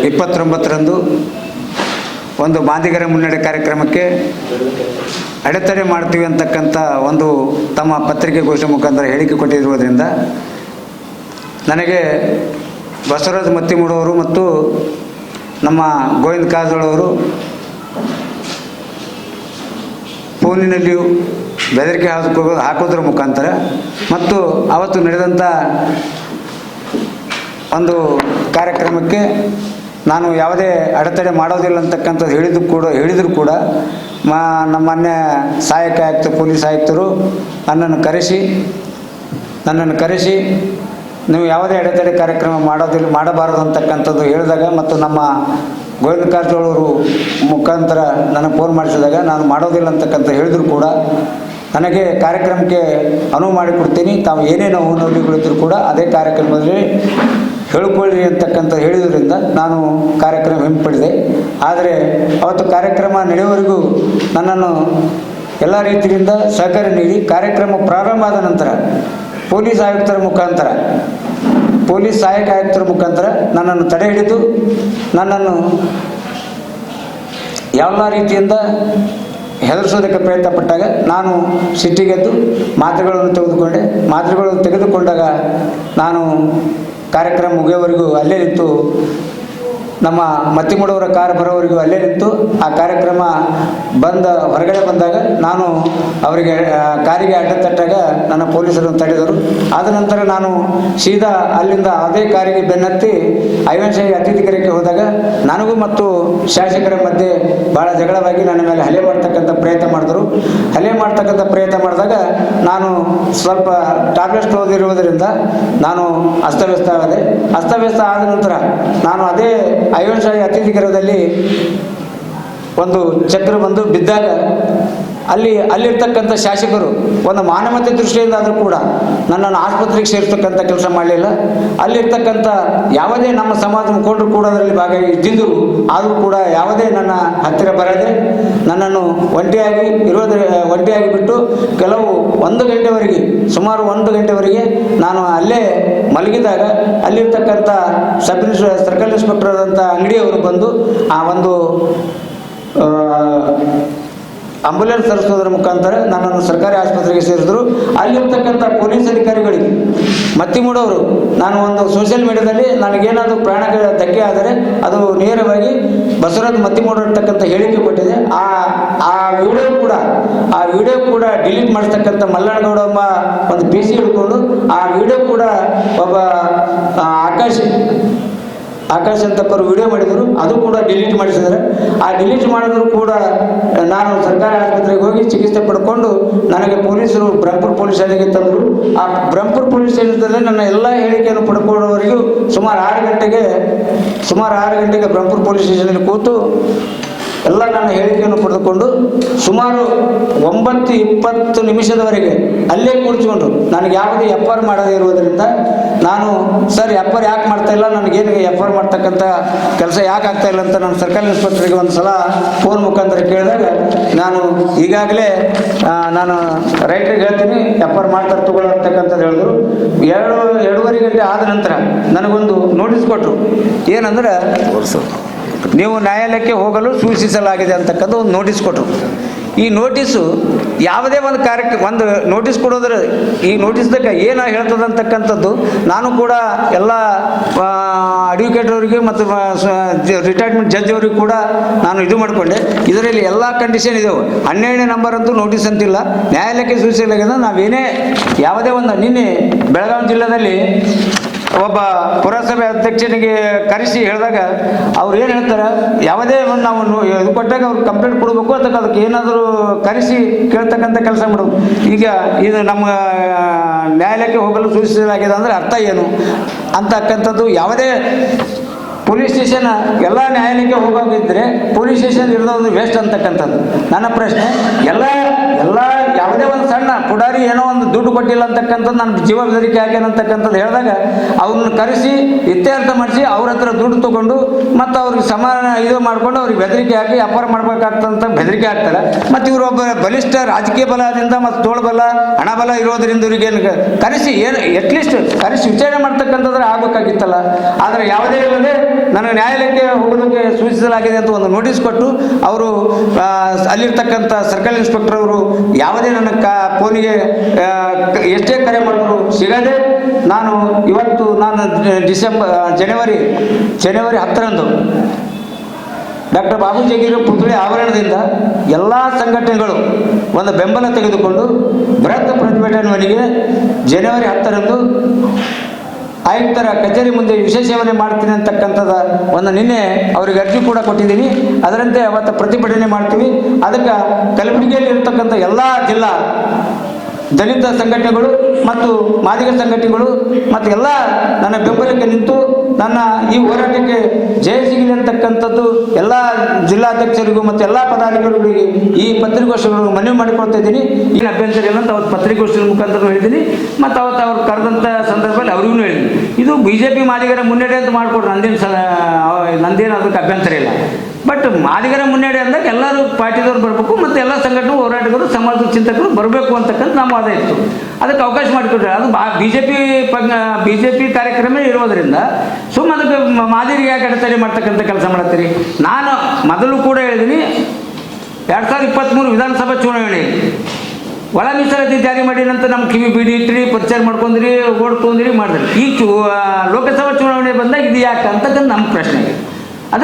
ಇಪ್ಪತ್ತೊಂಬತ್ತರಂದು ಒಂದು ಬಾಂಧಿಗರ ಮುನ್ನಡೆ ಕಾರ್ಯಕ್ರಮಕ್ಕೆ ಅಡೆತಡೆ ಮಾಡ್ತೀವಿ ಅಂತಕ್ಕಂಥ ಒಂದು ತಮ್ಮ ಪತ್ರಿಕೆ ಘೋಷಣೆ ಮುಖಾಂತರ ಹೇಳಿಕೆ ಕೊಟ್ಟಿರುವುದರಿಂದ ನನಗೆ ಬಸವರಾಜ ಮತ್ತಿಮೂಡವರು ಮತ್ತು ನಮ್ಮ ಗೋವಿಂದ ಕಾರಜೋಳವರು ಫೋನಿನಲ್ಲಿಯೂ ಬೆದರಿಕೆ ಹಾಕೋ ಹಾಕೋದ್ರ ಮುಖಾಂತರ ಮತ್ತು ಅವತ್ತು ನಡೆದಂಥ ಒಂದು ಕಾರ್ಯಕ್ರಮಕ್ಕೆ ನಾನು ಯಾವುದೇ ಅಡೆತಡೆ ಮಾಡೋದಿಲ್ಲ ಅಂತಕ್ಕಂಥದ್ದು ಹೇಳಿದ್ದು ಕೂಡ, ಹೇಳಿದರೂ ಕೂಡ, ಮಾ, ನಮ್ಮ ಮಾನ್ಯ ಸಹಾಯಕ ಆಯುಕ್ತ, ಪೊಲೀಸ್ ಆಯುಕ್ತರು ನನ್ನನ್ನು ಕರೆಸಿ ನನ್ನನ್ನು ಕರೆಸಿ, ನೀವು ಯಾವುದೇ ಅಡೆತಡೆ ಕಾರ್ಯಕ್ರಮ ಮಾಡೋದಿಲ್ಲ, ಮಾಡಬಾರದು ಅಂತಕ್ಕಂಥದ್ದು ಹೇಳಿದಾಗ ಮತ್ತು ನಮ್ಮ ಗೋವಿಂದ ಕಾರಜೋಳವರು ಮುಖಾಂತರ ನನಗೆ ಫೋನ್ ಮಾಡಿಸಿದಾಗ ನಾನು ಮಾಡೋದಿಲ್ಲ ಅಂತಕ್ಕಂಥ ಹೇಳಿದ್ರು ಕೂಡ, ನನಗೆ ಕಾರ್ಯಕ್ರಮಕ್ಕೆ ಅನುವು ಮಾಡಿಕೊಡ್ತೀನಿ, ತಾವು ಏನೇ ನೋವು ನೋವುಗಳಿದ್ರು ಕೂಡ ಅದೇ ಕಾರ್ಯಕ್ರಮದಲ್ಲಿ ಹೇಳ್ಕೊಳ್ಳಿ ಅಂತಕ್ಕಂಥ ಹೇಳಿದ್ರಿಂದ ನಾನು ಕಾರ್ಯಕ್ರಮ ಹಿಂಪಡೆದೆ. ಆದರೆ ಅವತ್ತು ಕಾರ್ಯಕ್ರಮ ನಡೆಯುವವರೆಗೂ ನನ್ನನ್ನು ಎಲ್ಲ ರೀತಿಯಿಂದ ಸಹಕಾರ ನೀಡಿ ಕಾರ್ಯಕ್ರಮ ಪ್ರಾರಂಭ ಆದ ನಂತರ ಪೊಲೀಸ್ ಆಯುಕ್ತರ ಮುಖಾಂತರ, ಪೊಲೀಸ್ ಸಹಾಯಕ ಆಯುಕ್ತರ ಮುಖಾಂತರ ನನ್ನನ್ನು ತಡೆ ಹಿಡಿದು ನನ್ನನ್ನು ಎಲ್ಲ ರೀತಿಯಿಂದ ಹೆದರಿಸೋದಕ್ಕೆ ಪ್ರಯತ್ನ ಪಟ್ಟಾಗ ನಾನು ಸಿಟ್ಟಿಗೆದ್ದು ಮಾತ್ರೆಗಳನ್ನು ತೆಗೆದುಕೊಂಡೆ. ಮಾತ್ರೆಗಳನ್ನು ತೆಗೆದುಕೊಂಡಾಗ ನಾನು ಕಾರ್ಯಕ್ರಮ ಮುಗಿಯೋವರೆಗೂ ಅಲ್ಲೇ ನಿಂತು, ನಮ್ಮ ಮತ್ತಿಮೂಡವರ ಕಾರ್ ಬರೋವರೆಗೂ ಅಲ್ಲೇ ನಿಂತು, ಆ ಕಾರ್ಯಕ್ರಮ ಬಂದ, ಹೊರಗಡೆ ಬಂದಾಗ ನಾನು ಅವರಿಗೆ ಕಾರಿಗೆ ಅಡ್ಡ ತಟ್ಟಾಗ ನನ್ನ ಪೊಲೀಸರು ತಡೆದರು. ಆದ ನಂತರ ನಾನು ಸೀದಾ ಅಲ್ಲಿಂದ ಅದೇ ಕಾರಿಗೆ ಬೆನ್ನತ್ತಿ ಐವನ್ಶಾಹಿ ಅತಿಥಿ ಕರೆಗೆ ಹೋದಾಗ, ನನಗೂ ಮತ್ತು ಶಾಸಕರ ಮಧ್ಯೆ ಭಾಳ ಜಗಳವಾಗಿ ನನ್ನ ಮೇಲೆ ಹಲ್ಲೆ ಮಾಡ್ತಕ್ಕಂಥ ಪ್ರಯತ್ನ ಹಲ್ಲೆ ಮಾಡ್ತಕ್ಕಂಥ ಪ್ರಯತ್ನ ಮಾಡಿದಾಗ ನಾನು ಸ್ವಲ್ಪ ಟ್ಯಾಬ್ಲೆಟ್ಸ್ ಓದಿರುವುದರಿಂದ ನಾನು ಅಸ್ತವ್ಯಸ್ತ ಆಗದೆ, ಅಸ್ತವ್ಯಸ್ತ ಆದ ನಂತರ ನಾನು ಅದೇ ಐವನ್ಶಾಹಿ ಅತಿಥಿ ಗೃಹದಲ್ಲಿ ಒಂದು ಚಕ್ರ ಬಂದು ಬಿದ್ದಾಗ ಅಲ್ಲಿ, ಅಲ್ಲಿರ್ತಕ್ಕಂಥ ಶಾಸಕರು ಒಂದು ಮಾನವತೆ ದೃಷ್ಟಿಯಿಂದ ಆದರೂ ಕೂಡ ನನ್ನನ್ನು ಆಸ್ಪತ್ರೆಗೆ ಸೇರಿಸ್ತಕ್ಕಂಥ ಕೆಲಸ ಮಾಡಲಿಲ್ಲ. ಅಲ್ಲಿರ್ತಕ್ಕಂಥ ಯಾವುದೇ ನಮ್ಮ ಸಮಾಜ ಮುಖಂಡರು ಕೂಡ ಅದರಲ್ಲಿ ಭಾಗ ಇದ್ದಿದ್ದರು ಆದರೂ ಕೂಡ ಯಾವುದೇ ನನ್ನ ಹತ್ತಿರ ಬರದೆ ನನ್ನನ್ನು ಒಂಟಿಯಾಗಿ ಇರೋದ್ರ ಒಂಟಿಯಾಗಿ ಬಿಟ್ಟು ಕೆಲವು ಒಂದು ಗಂಟೆವರೆಗೆ, ಸುಮಾರು ಒಂದು ಗಂಟೆವರೆಗೆ ನಾನು ಅಲ್ಲೇ ಮಲಗಿದಾಗ ಅಲ್ಲಿರ್ತಕ್ಕಂಥ ಸಬ್ ಸರ್ಕಲ್ ಇನ್ಸ್ಪೆಕ್ಟರ್ ಆದಂಥ ಅಂಗಡಿಯವರು ಬಂದು ಆ ಒಂದು ಆಂಬುಲೆನ್ಸ್ ತರಿಸೋದ್ರ ಮುಖಾಂತರ ನನ್ನನ್ನು ಸರ್ಕಾರಿ ಆಸ್ಪತ್ರೆಗೆ ಸೇರಿಸಿದ್ರು. ಅಲ್ಲಿರ್ತಕ್ಕಂಥ ಪೊಲೀಸ್ ಅಧಿಕಾರಿಗಳಿಗೆ ಮತ್ತಿಮೂಡವರು ನಾನು ಒಂದು ಸೋಷಿಯಲ್ ಮೀಡಿಯಾದಲ್ಲಿ ನನಗೇನಾದರೂ ಪ್ರಾಣ ಧಕ್ಕೆ ಆದರೆ ಅದು ನೇರವಾಗಿ ಬಸವರಾಜ್ ಮತ್ತಿಮೂಡ ಇರ್ತಕ್ಕಂಥ ಹೇಳಿಕೆ ಕೊಟ್ಟಿದೆ. ಆ ಆ ವಿಡಿಯೋ ಕೂಡ, ಆ ವಿಡಿಯೋ ಕೂಡ ಡಿಲೀಟ್ ಮಾಡಿಸ್ತಕ್ಕಂಥ ಮಲ್ಲಣ್ಣಗೌಡ ಎಂಬ ಒಂದು ಪಿ ಸಿ ಹಿಡ್ಕೊಂಡು, ಆ ವಿಡಿಯೋ ಕೂಡ ಒಬ್ಬ ಆಕಾಶ, ಆಕಾಶ್ ಅಂತಪ್ಪರು ವಿಡಿಯೋ ಮಾಡಿದರು. ಅದು ಕೂಡ ಡಿಲೀಟ್ ಮಾಡಿಸಿದ್ದಾರೆ. ಆ ಡಿಲೀಟ್ ಮಾಡಿದ್ರು ಕೂಡ ಸರ್ಕಾರಿ ಆಸ್ಪತ್ರೆಗೆ ಹೋಗಿ ಚಿಕಿತ್ಸೆ ಪಡ್ಕೊಂಡು ನನಗೆ ಪೊಲೀಸರು ಬ್ರಹ್ಮಪುರ ಪೊಲೀಸ್ ಸ್ಟೇಷನ್ಗೆ ತಂದರು. ಆ ಬ್ರಹ್ಮಪುರ ಪೊಲೀಸ್ ಸ್ಟೇಷನ್ದಲ್ಲಿ ನನ್ನ ಎಲ್ಲ ಹೇಳಿಕೆಯನ್ನು ಪಡ್ಕೊಳ್ಳೋವರೆಗೂ ಸುಮಾರು ಆರು ಗಂಟೆಗೆ, ಸುಮಾರು ಆರು ಗಂಟೆಗೆ ಬ್ರಹ್ಮಪುರ ಪೊಲೀಸ್ ಸ್ಟೇಷನಲ್ಲಿ ಕೂತು ಎಲ್ಲ ನನ್ನ ಹೇಳಿಕೆಯನ್ನು ಪಡೆದುಕೊಂಡು ಸುಮಾರು ಒಂಬತ್ತು ಇಪ್ಪತ್ತು ನಿಮಿಷದವರೆಗೆ ಅಲ್ಲೇ ಕೂರಿಸಿಕೊಂಡು ನನಗೆ ಯಾವುದೇ ಎಫ್ ಆರ್ ಮಾಡದೇ ಇರುವುದರಿಂದ ನಾನು, ಸರ್ ಎಫ್ ಆರ್ ಯಾಕೆ ಮಾಡ್ತಾ ಇಲ್ಲ? ನನಗೇನು ಎಫ್ ಆರ್ ಮಾಡ್ತಕ್ಕಂಥ ಕೆಲಸ ಯಾಕೆ ಆಗ್ತಾ ಇಲ್ಲ? ಅಂತ ನಾನು ಸರ್ಕಾರಿ ಆಸ್ಪತ್ರೆಗೆ ಒಂದು ಸಲ ಫೋನ್ ಮುಖಾಂತರ ಕೇಳಿದಾಗ ನಾನು ಈಗಾಗಲೇ ನಾನು ರೈಟ್ರಿಗೆ ಹೇಳ್ತೀನಿ ಎಫ್ ಆರ್ ಮಾಡ್ತಾರೆ, ತಗೊಳ್ಳೋ ಅಂತಕ್ಕಂಥದ್ದು ಹೇಳಿದ್ರು. ಎರಡು, ಎರಡೂವರೆ ಗಂಟೆ ಆದ ನಂತರ ನನಗೊಂದು ನೋಟಿಸ್ ಕೊಟ್ಟರು ಏನಂದ್ರೆ ನೀವು ನ್ಯಾಯಾಲಯಕ್ಕೆ ಹೋಗಲು ಸೂಚಿಸಲಾಗಿದೆ ಅಂತಕ್ಕಂಥ ಒಂದು ನೋಟಿಸ್ ಕೊಟ್ಟರು. ಈ ನೋಟಿಸು ಯಾವುದೇ ಒಂದು ಕಾರ್ಯಕ್ಕೆ ಒಂದು ನೋಟಿಸ್ ಕೊಡೋದ್ರ ಈ ನೋಟಿಸ್ದಾಗ ಏನು ಹೇಳ್ತದೆ ಅಂತಕ್ಕಂಥದ್ದು ನಾನು ಕೂಡ ಎಲ್ಲ ಅಡ್ವೊಕೇಟ್ ಅವರಿಗೆ ಮತ್ತು ರಿಟೈರ್ಮೆಂಟ್ ಜಡ್ಜ್ ಅವ್ರಿಗೆ ಕೂಡ ನಾನು ಇದು ಮಾಡಿಕೊಂಡೆ. ಇದರಲ್ಲಿ ಎಲ್ಲ ಕಂಡೀಷನ್ ಇದಾವೆ. ಹನ್ನೆರಡನೇ ನಂಬರ್ ಅಂತೂ ನೋಟಿಸ್ ಅಂತಿಲ್ಲ. ನ್ಯಾಯಾಲಯಕ್ಕೆ ಸೂಚಿಸಲಾಗಿದೆ. ನಾವೇನೇ ಯಾವುದೇ ಒಂದು ನಿನ್ನೆ ಬೆಳಗಾವಿ ಜಿಲ್ಲೆಯಲ್ಲಿ ಒಬ್ಬ ಪುರಸಭೆ ಅಧ್ಯಕ್ಷನಿಗೆ ಕರೆಸಿ ಹೇಳಿದಾಗ ಅವ್ರು ಏನು ಹೇಳ್ತಾರೆ, ಯಾವುದೇ ಒಂದು ನಾವು ಇದು ಕೊಟ್ಟಾಗ ಅವ್ರು ಕಂಪ್ಲೇಂಟ್ ಕೊಡಬೇಕು ಅಂತ ಅದಕ್ಕೆ ಏನಾದರೂ ಕರೆಸಿ ಕೇಳ್ತಕ್ಕಂಥ ಕೆಲಸ ಮಾಡೋದು. ಈಗ ಇದು ನಮ್ಮ ನ್ಯಾಯಾಲಯಕ್ಕೆ ಹೋಗಲು ಸೂಚಿಸಲಾಗಿದೆ ಅಂದರೆ ಅರ್ಥ ಏನು? ಅಂತಕ್ಕಂಥದ್ದು ಯಾವುದೇ ಪೊಲೀಸ್ ಸ್ಟೇಷನ್, ಎಲ್ಲ ನ್ಯಾಯಾಲಯಕ್ಕೆ ಹೋಗೋದಿದ್ದರೆ ಪೊಲೀಸ್ ಸ್ಟೇಷನ್ ಇರೋದು ವೇಸ್ಟ್ ಅಂತಕ್ಕಂಥದ್ದು. ನನ್ನ ಪ್ರಶ್ನೆ, ಎಲ್ಲ ಎಲ್ಲ ಯಾವುದೇ ಒಂದು ಸಣ್ಣ ಪುಡಾರಿ ಏನೋ ಒಂದು ದುಡ್ಡು ಕೊಟ್ಟಿಲ್ಲ ಅಂತಕ್ಕಂಥದ್ದು, ನನ್ನ ಜೀವ ಬೆದರಿಕೆ ಆಗ್ಯಾನಂತಕ್ಕಂಥದ್ದು ಹೇಳಿದಾಗ ಅವ್ರನ್ನ ಕರೆಸಿ, ಇತ್ಯರ್ಥ ಮಾಡಿಸಿ ಅವ್ರ ಹತ್ರ ದುಡ್ಡು ತಗೊಂಡು ಮತ್ತು ಅವ್ರಿಗೆ ಸಮಾನ ಇದು ಮಾಡ್ಕೊಂಡು ಅವ್ರಿಗೆ ಬೆದರಿಕೆ ಹಾಕಿ ವ್ಯಾಪಾರ ಮಾಡ್ಬೇಕಾಗ್ತಂತ ಬೆದರಿಕೆ ಹಾಕ್ತಾರೆ. ಮತ್ತು ಇವರು ಒಬ್ಬ ಬಲಿಷ್ಠ ರಾಜಕೀಯ ಬಲದಿಂದ ಮತ್ತು ತೋಳ್ಬಲ ಹಣಬಲ ಇರೋದರಿಂದ ಇವ್ರಿಗೆ ಕರೆಸಿ ಏನು ಅಟ್ಲೀಸ್ಟ್ ಕರೆಸಿ ವಿಚಾರಣೆ ಮಾಡ್ತಕ್ಕಂಥದ್ರೆ ಆಗಬೇಕಾಗಿತ್ತಲ್ಲ. ಆದರೆ ಯಾವುದೇ ಇಲ್ಲದೆ ನನಗೆ ನ್ಯಾಯಾಲಯಕ್ಕೆ ಹೋಗೋದಕ್ಕೆ ಸೂಚಿಸಲಾಗಿದೆ ಅಂತ ಒಂದು ನೋಟಿಸ್ ಕೊಟ್ಟು ಅವರು ಅಲ್ಲಿರ್ತಕ್ಕಂಥ ಸರ್ಕಲ್ ಇನ್ಸ್ಪೆಕ್ಟರ್ ಅವರು ಯಾವುದೇ ನನ್ನ ಕ, ಫೋನಿಗೆ ಎಷ್ಟೇ ಕರೆ ಮಾಡಿದ್ರು ಸಿಗದೆ ನಾನು ಇವತ್ತು ನಾನು ಡಿಸೆಂಬರ್ ಜನವರಿ ಜನವರಿ ಹತ್ತರಂದು ಡಾಕ್ಟರ್ ಬಾಬು ಜಗೀರ ಪುತ್ಳಿ ಆವರಣದಿಂದ ಎಲ್ಲ ಸಂಘಟನೆಗಳು ಒಂದು ಬೆಂಬಲ ತೆಗೆದುಕೊಂಡು ಬೃಹತ್ ಪ್ರತಿಭಟನೆಗೆ ಜನವರಿ ಹತ್ತರಂದು ಆಯುಕ್ತರ ಕಚೇರಿ ಮುಂದೆ ವಿಶೇಷ ಸೇವನೆ ಮಾಡ್ತೀನಿ ಅಂತಕ್ಕಂಥದ್ದು ಒಂದು ನಿನ್ನೆ ಅವರಿಗೆ ಅರ್ಜಿ ಕೂಡ ಕೊಟ್ಟಿದ್ದೀನಿ. ಅದರಂತೆ ಅವತ್ತು ಪ್ರತಿಭಟನೆ ಮಾಡ್ತೀವಿ. ಅದಕ್ಕೆ ಕಲಬುರಗಿಯಲ್ಲಿ ಇರತಕ್ಕಂಥ ಎಲ್ಲ ಜಿಲ್ಲಾ ದಲಿತ ಸಂಘಟನೆಗಳು ಮತ್ತು ಮಾದಿಗ ಸಂಘಟನೆಗಳು ಮತ್ತು ಎಲ್ಲ ನನ್ನ ಬೆಂಬಲಕ್ಕೆ ನಿಂತು ನನ್ನ ಈ ಹೋರಾಟಕ್ಕೆ ಜಯ ಸಿಗಲಿ ಅಂತಕ್ಕಂಥದ್ದು ಎಲ್ಲ ಜಿಲ್ಲಾಧ್ಯಕ್ಷರಿಗೂ ಮತ್ತು ಎಲ್ಲ ಪದಾಧಿಕಾರಿಗಳಿಗೆ ಈ ಪತ್ರಿಕಾಗೋಷ್ಠಿಗಳಿಗೆ ಮನವಿ ಮಾಡಿಕೊಳ್ತಾ ಇದ್ದೀನಿ. ಈ ಅಭ್ಯಂತರ ಅಂತ ಅವತ್ತು ಪತ್ರಿಕಾಗೋಷ್ಠಿ ಮುಖಾಂತರ ಹೇಳಿದ್ದೀನಿ. ಮತ್ತು ಅವತ್ತು ಅವ್ರು ಕರೆದಂಥ ಸಂದರ್ಭದಲ್ಲಿ ಅವ್ರಿಗೂ ಹೇಳಿದ್ದೀನಿ. ಇದು ಬಿ ಜೆ ಪಿ ಮಾದಿಗರ ಮುನ್ನಡೆ ಅಂತ ಮಾಡಿಕೊಡ್ರಿ. ನಂದೇನು ಸ ನಂದೇನು ಅದಕ್ಕೆ ಅಭ್ಯಂತರ ಇಲ್ಲ. ಬಟ್ ಮಾದಿಗರ ಮುನ್ನಡೆ ಅಂದಾಗ ಎಲ್ಲರೂ ಪಾರ್ಟಿದವ್ರು ಬರಬೇಕು ಮತ್ತು ಎಲ್ಲ ಸಂಘಟನೆ ಹೋರಾಟಗಾರರು ಸಮಾಜದ ಚಿಂತಕರು ಬರಬೇಕು ಅಂತಕ್ಕಂಥ ನಮ್ಮ ವಾದ ಇತ್ತು. ಅದಕ್ಕೆ ಅವಕಾಶ ಮಾಡಿಕೊಟ್ರೆ. ಅದು ಬಾ B J P B J P ಕಾರ್ಯಕ್ರಮ ಇರೋದರಿಂದ ಸುಮ್ಮ ಅದಕ್ಕೆ ಮಾದಿರಿಗೆ ಯಾಕೆ ಅಡೆತಡೆ ಮಾಡ್ತಕ್ಕಂಥ ಕೆಲಸ ಮಾಡತ್ತೀರಿ? ನಾನು ಮೊದಲು ಕೂಡ ಹೇಳಿದ್ದೀನಿ ಎರಡು ಸಾವಿರದ ಇಪ್ಪತ್ತ್ಮೂರು ವಿಧಾನಸಭಾ ಚುನಾವಣೆ. ಒಳ ಮೀಸಲಾತಿ ಜಾರಿ ಮಾಡಿ ನಂತರ ನಮ್ಮ ಕಿವಿ ಬಿಡಿ ಇಟ್ಟಿರಿ ಪ್ರಚಾರ ಮಾಡ್ಕೊಂಡ್ರಿ, ಓಡ್ಕೊಂಡ್ರಿ ಮಾಡಿದ್ರಿ. ಈ ಚು ಲೋಕಸಭಾ ಚುನಾವಣೆ ಬಂದಾಗ ಇದು ಯಾಕೆ ಅಂತಕ್ಕಂಥ ನಮ್ಮ ಪ್ರಶ್ನೆ.